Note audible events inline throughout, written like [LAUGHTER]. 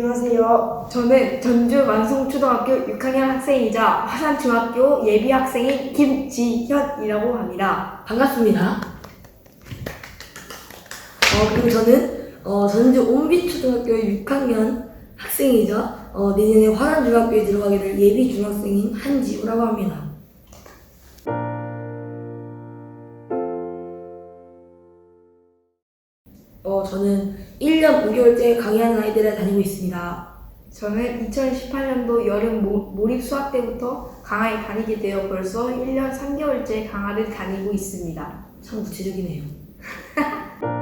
안녕하세요. 저는 전주 만송초등학교 6학년 학생이자 화산중학교 예비 학생인 김지현이라고 합니다. 반갑습니다. 어, 그리고 저는 어, 전주 옹비초등학교 6학년 학생이자 어, 내년에 화남중학교에 들어가게 될 예비 중학생인 한지우라고 합니다. 어, 저는 1년 5개월째 강의하는 아이들을 다니고 있습니다. 저는 2018년도 여름 모, 몰입 수학 때부터 강화에 다니게 되어 벌써 1년 3개월째 강화를 다니고 있습니다. 참 구체적이네요. [LAUGHS]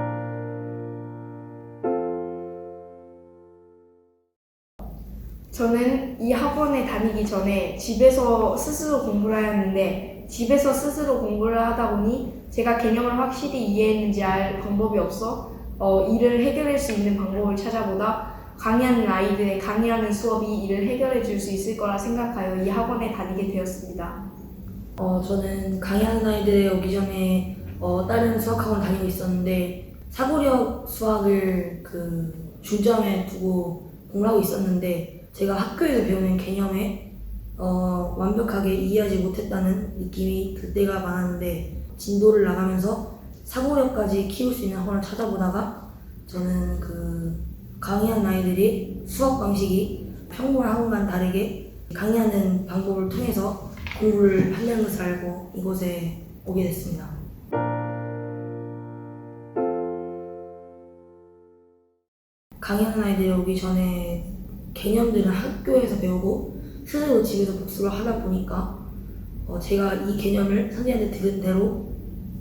저는 이 학원에 다니기 전에 집에서 스스로 공부를 하였는데 집에서 스스로 공부를 하다 보니 제가 개념을 확실히 이해했는지 알 방법이 없어 어, 이를 해결할 수 있는 방법을 찾아보다 강의하는 아이들의 강의하는 수업이 이를 해결해 줄 수 있을 거라 생각하여 이 학원에 다니게 되었습니다. 어, 저는 강의하는 아이들에 오기 전에 어, 다른 수학학원 다니고 있었는데 사고력 수학을 그 중점에 두고 공부를 하고 있었는데 제가 학교에서 배우는 개념에 어, 완벽하게 이해하지 못했다는 느낌이 들 때가 많았는데 진도를 나가면서 사고력까지 키울 수 있는 학원을 찾아보다가 저는 그 강의하는 아이들이 수업 방식이 평범한 학원과는 다르게 강의하는 방법을 통해서 공부를 한다는 것을 알고 이곳에 오게 됐습니다. 강의하는 아이들이 오기 전에 개념들은 학교에서 배우고 스스로 집에서 복습을 하다 보니까 어, 제가 이 개념을 선생님한테 들은 대로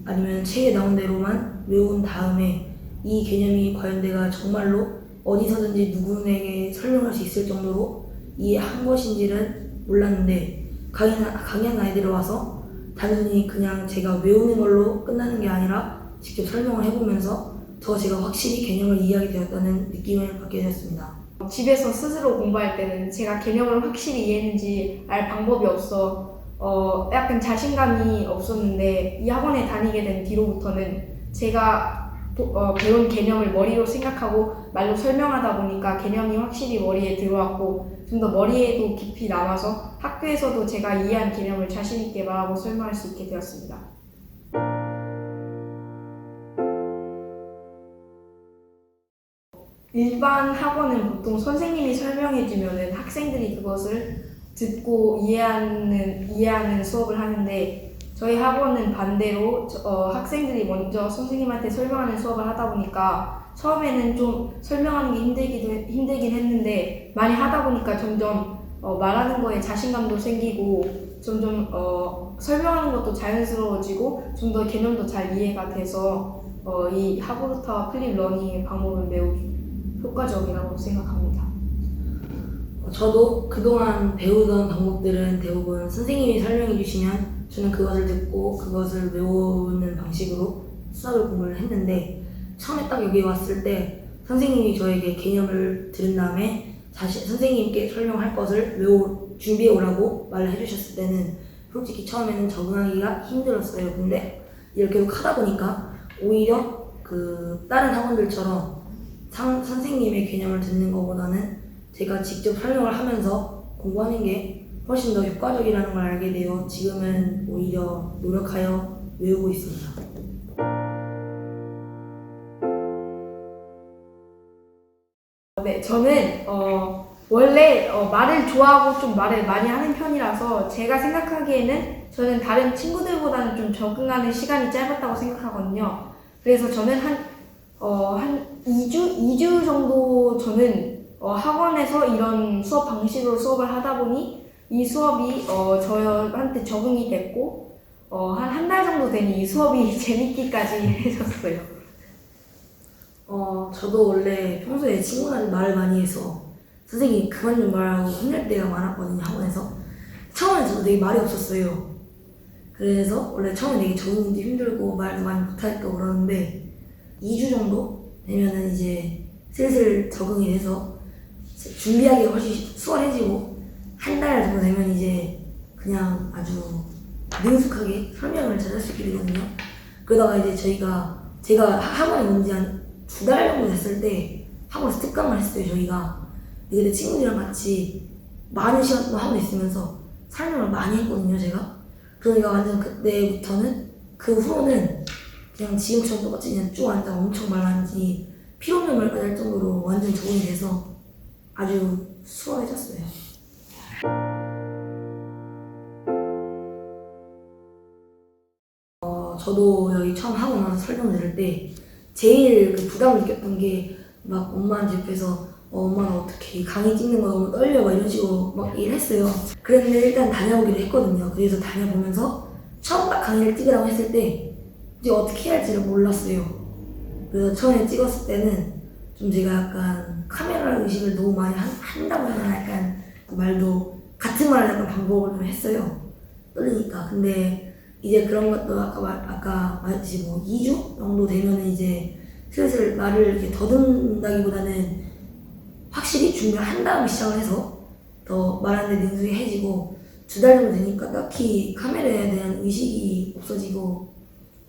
아니면 책에 나온 대로만 외운 다음에 이 개념이 과연 내가 정말로 어디서든지 누구에게 설명할 수 있을 정도로 이해한 것인지는 몰랐는데 강의는, 강의하는 아이들이 와서 단순히 그냥 제가 외우는 걸로 끝나는 게 아니라 직접 설명을 해보면서 더 제가 확실히 개념을 이해하게 되었다는 느낌을 받게 되었습니다. 집에서 스스로 공부할 때는 제가 개념을 확실히 이해했는지 알 방법이 없어 어, 약간 자신감이 없었는데 이 학원에 다니게 된 뒤로부터는 제가 도- 어, 배운 개념을 머리로 생각하고 말로 설명하다 보니까 개념이 확실히 머리에 들어왔고 좀 더 머리에도 깊이 남아서 학교에서도 제가 이해한 개념을 자신 있게 말하고 설명할 수 있게 되었습니다. 일반 학원은 보통 선생님이 설명해주면은 학생들이 그것을 듣고 이해하는 이해하는 수업을 하는데 저희 학원은 반대로 저- 어, 학생들이 먼저 선생님한테 설명하는 수업을 하다 보니까 처음에는 좀 설명하는 게 힘들기도 해- 힘들긴 했는데 많이 하다 보니까 점점 어, 말하는 거에 자신감도 생기고 점점 어, 설명하는 것도 자연스러워지고 좀 더 개념도 잘 이해가 돼서 어, 이 하브루타와 플립 러닝의 방법은 매우 효과적이라고 생각합니다. 어, 저도 그동안 배우던 방법들은 대부분 선생님이 설명해 주시면 저는 그것을 듣고 그것을 외우는 방식으로 수학을 공부를 했는데 처음에 딱 여기 왔을 때 선생님이 저에게 개념을 들은 다음에 다시 선생님께 설명할 것을 외우 준비해 오라고 말을 해주셨을 때는 솔직히 처음에는 적응하기가 힘들었어요. 근데 이렇게 하다 보니까 오히려 그 다른 학원들처럼 상, 선생님의 개념을 듣는 것보다는 제가 직접 설명을 하면서 공부하는 게 훨씬 더 효과적이라는 걸 알게 되어 지금은 오히려 노력하여 외우고 있습니다. 네, 저는 어, 원래 어, 말을 좋아하고 좀 말을 많이 하는 편이라서 제가 생각하기에는 저는 다른 친구들보다는 좀 적응하는 시간이 짧았다고 생각하거든요. 그래서 저는 한, 어, 한 2주? 2주 정도 저는 어, 학원에서 이런 수업 방식으로 수업을 하다 보니 이 수업이 어, 저한테 적응이 됐고 어, 한한 달 정도 되니 이 수업이 [LAUGHS] 재밌기까지 해졌어요. 어, 저도 원래 평소에 친구들한테 말을 많이 해서 선생님이 그만 좀 말하고 혼낼 때가 많았거든요, 학원에서. 처음에 저도 되게 말이 없었어요. 그래서 원래 처음에 되게 적응도 힘들고 말도 많이 못하니까 그러는데 2주 정도 되면은 이제 슬슬 적응이 돼서 준비하기가 훨씬 수월해지고 한 달 정도 되면 이제 그냥 아주 능숙하게 설명을 잘할 수 있게 되거든요. 그러다가 이제 저희가 제가 학원에 온 지 한 두 달 정도 됐을 때 학원에서 특강을 했어요 저희가 그때 친구들이랑 같이 많은 시간 동안 하고 있으면서 설명을 많이 했거든요, 제가. 그러니까 완전 그때부터는 그 후로는 그냥 지금처럼 똑같이 그냥 쭉 앉아 엄청 말랐는지 피로감을 받을 정도로 완전 적응이 돼서 아주 수월해졌어요. 어, 저도 여기 처음 하고 나서 설명 들을 때 제일 그 부담을 느꼈던 게 막 엄마한테 옆에서 어, 엄마가 어떻게 강의 찍는 거 너무 떨려 막 이런 식으로 막 얘기했어요. 그랬는데 일단 다녀보기로 했거든요. 그래서 다녀보면서 처음 딱 강의를 찍으라고 했을 때 이제 어떻게 해야 할지를 몰랐어요. 그래서 처음에 찍었을 때는 좀 제가 약간 카메라 의식을 너무 많이 한, 한다고 해야 약간 그 말도 같은 말을 약간 반복을 좀 했어요. 떨리니까. 근데 이제 그런 것도 아까 말, 아까 말했듯이 뭐 2주 정도 되면은 이제 슬슬 말을 이렇게 더듬다기보다는 확실히 준비를 한 다음에 시작을 해서 더 말하는데 능숙해지고 두 달 정도 되니까 딱히 카메라에 대한 의식이 없어지고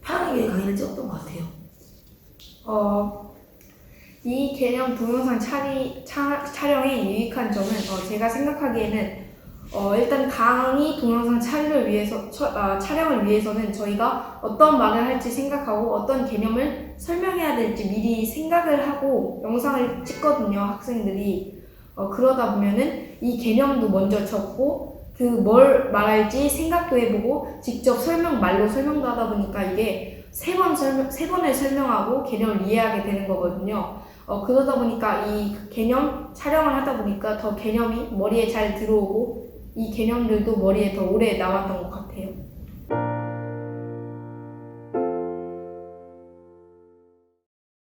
편하게 강의를 찍었던 것 같아요. 어, 이 개념 동영상 차리, 차, 촬영의 유익한 점은 어, 제가 생각하기에는 어, 일단 강의 동영상 촬영을 위해서 처- 아, 촬영을 위해서는 저희가 어떤 말을 할지 생각하고 어떤 개념을 설명해야 될지 미리 생각을 하고 영상을 찍거든요 학생들이 어, 그러다 보면은 이 개념도 먼저 적고 그 뭘 말할지 생각도 해보고 직접 설명 말로 설명도 하다 보니까 이게 세 번 설명 세 번을 설명하고 개념을 이해하게 되는 거거든요. 어, 그러다 보니까 이 개념 촬영을 하다 보니까 더 개념이 머리에 잘 들어오고 이 개념들도 머리에 더 오래 남았던 것 같아요.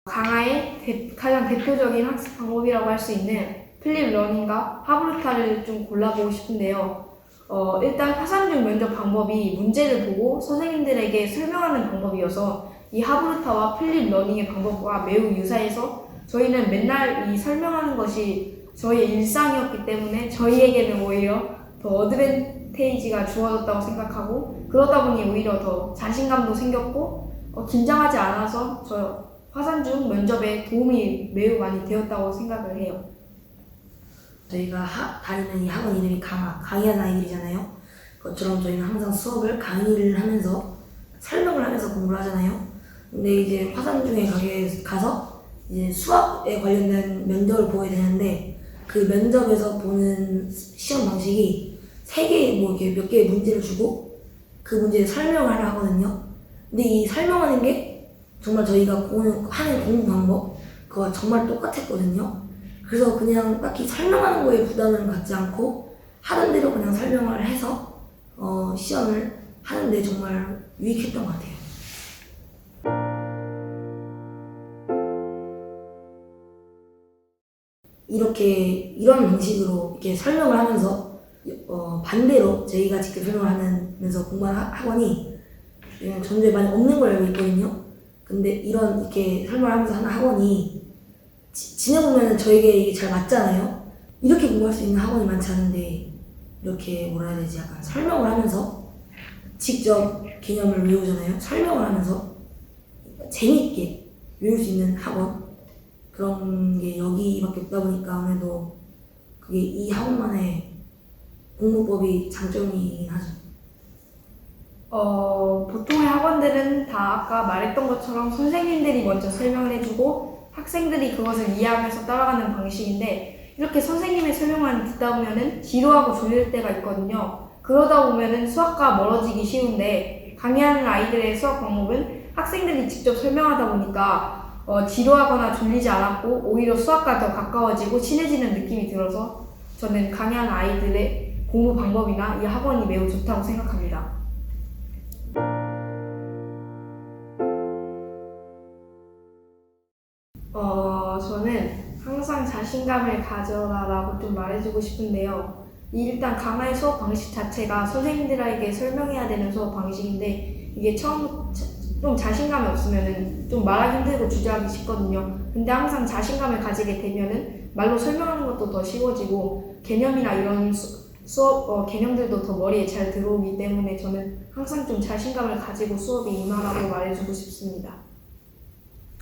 강화의 대- 가장 대표적인 학습 방법이라고 할 수 있는 플립 러닝과 하브르타를 좀 골라보고 싶은데요. 어, 일단 화산중 면접 방법이 문제를 보고 선생님들에게 설명하는 방법이어서 이 하브르타와 플립 러닝의 방법과 매우 유사해서 저희는 맨날 이 설명하는 것이 저희의 일상이었기 때문에 저희에게는 오히려 더 어드밴테이지가 주어졌다고 생각하고 그러다 보니 오히려 더 자신감도 생겼고 어, 긴장하지 않아서 저 화산중 면접에 도움이 매우 많이 되었다고 생각을 해요. 저희가 하, 다니는 이 학원 이름이 강학, 강의하는 아이들이잖아요. 그것처럼 저희는 항상 수업을 강의를 하면서 설명을 하면서 공부를 하잖아요. 근데 이제 화산 중에 가게 가서 이제 수학에 관련된 면접을 보게 되는데 그 면접에서 보는 시험 방식이 세 개, 뭐 이렇게 몇 개의 문제를 주고 그 문제에 설명을 하려 하거든요. 근데 이 설명하는 게 정말 저희가 공- 하는 공부 방법 그거 정말 똑같았거든요. 그래서 그냥 딱히 설명하는 거에 부담을 갖지 않고 하던 대로 그냥 설명을 해서 어, 시험을 하는데 정말 유익했던 것 같아요. 이렇게 이런 방식으로 이렇게 설명을 하면서 어, 반대로 저희가 직접 설명을 하면서 공부하는 학- 학원이 그냥 전주에 많이 없는 걸 알고 있거든요. 근데 이런 이렇게 설명을 하면서 하는 학원이 지, 지내보면 저에게 이게 잘 맞잖아요. 이렇게 공부할 수 있는 학원이 많지 않은데 이렇게 뭐라 해야 되지 약간 설명을 하면서 직접 개념을 외우잖아요. 설명을 하면서 재미있게 외울 수 있는 학원 그런 게 여기밖에 없다 보니까 아무래도 그게 이 학원만의 공부법이 장점이긴 하죠. 어, 보통의 학원들은 다 아까 말했던 것처럼 선생님들이 먼저 설명을 해주고 학생들이 그것을 이해하면서 따라가는 방식인데 이렇게 선생님의 설명만 듣다 보면은 지루하고 졸릴 때가 있거든요. 그러다 보면은 수학과 멀어지기 쉬운데 강의하는 아이들의 수학 과목은 학생들이 직접 설명하다 보니까 어, 지루하거나 졸리지 않았고 오히려 수학과 더 가까워지고 친해지는 느낌이 들어서 저는 강의하는 아이들의 공부 방법이나 이 학원이 매우 좋다고 생각합니다. 어, 저는 항상 자신감을 가져라라고 좀 말해주고 싶은데요. 이 일단 강화의 수업 방식 자체가 선생님들에게 설명해야 되는 수업 방식인데 이게 처음 좀 자신감이 없으면은 좀 말하기 힘들고 주저하기 쉽거든요. 근데 항상 자신감을 가지게 되면은 말로 설명하는 것도 더 쉬워지고 개념이나 이런 수, 수업 어, 개념들도 더 머리에 잘 들어오기 때문에 저는 항상 좀 자신감을 가지고 수업에 임하라고 말해주고 싶습니다.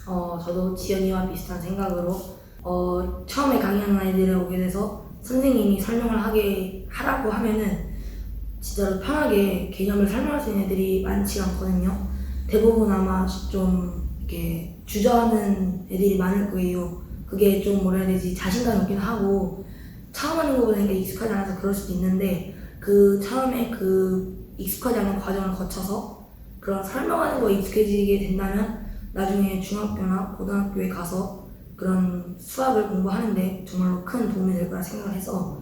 어, 저도 지연이와 비슷한 생각으로 어, 처음에 강의하는 아이들이 오게 돼서 선생님이 설명을 하게 하라고 하면은 진짜로 편하게 개념을 설명할 수 있는 애들이 많지 않거든요. 대부분 아마 좀 이렇게 주저하는 애들이 많을 거예요. 그게 좀 뭐라 해야 되지 자신감이 없긴 하고 처음 하는 것보다 이게 익숙하지 않아서 그럴 수도 있는데 그 처음에 그 익숙하지 않은 과정을 거쳐서 그런 설명하는 거에 익숙해지게 된다면 나중에 중학교나 고등학교에 가서 그런 수학을 공부하는데 정말로 큰 도움이 될 거라 생각을 해서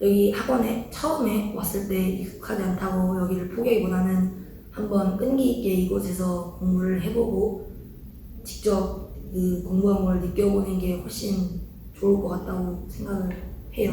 여기 학원에 처음에 왔을 때 익숙하지 않다고 여기를 포기하기보다는 한번 끈기 있게 이곳에서 공부를 해보고 직접 그 공부한 걸 느껴보는 게 훨씬 좋을 것 같다고 생각을 해요.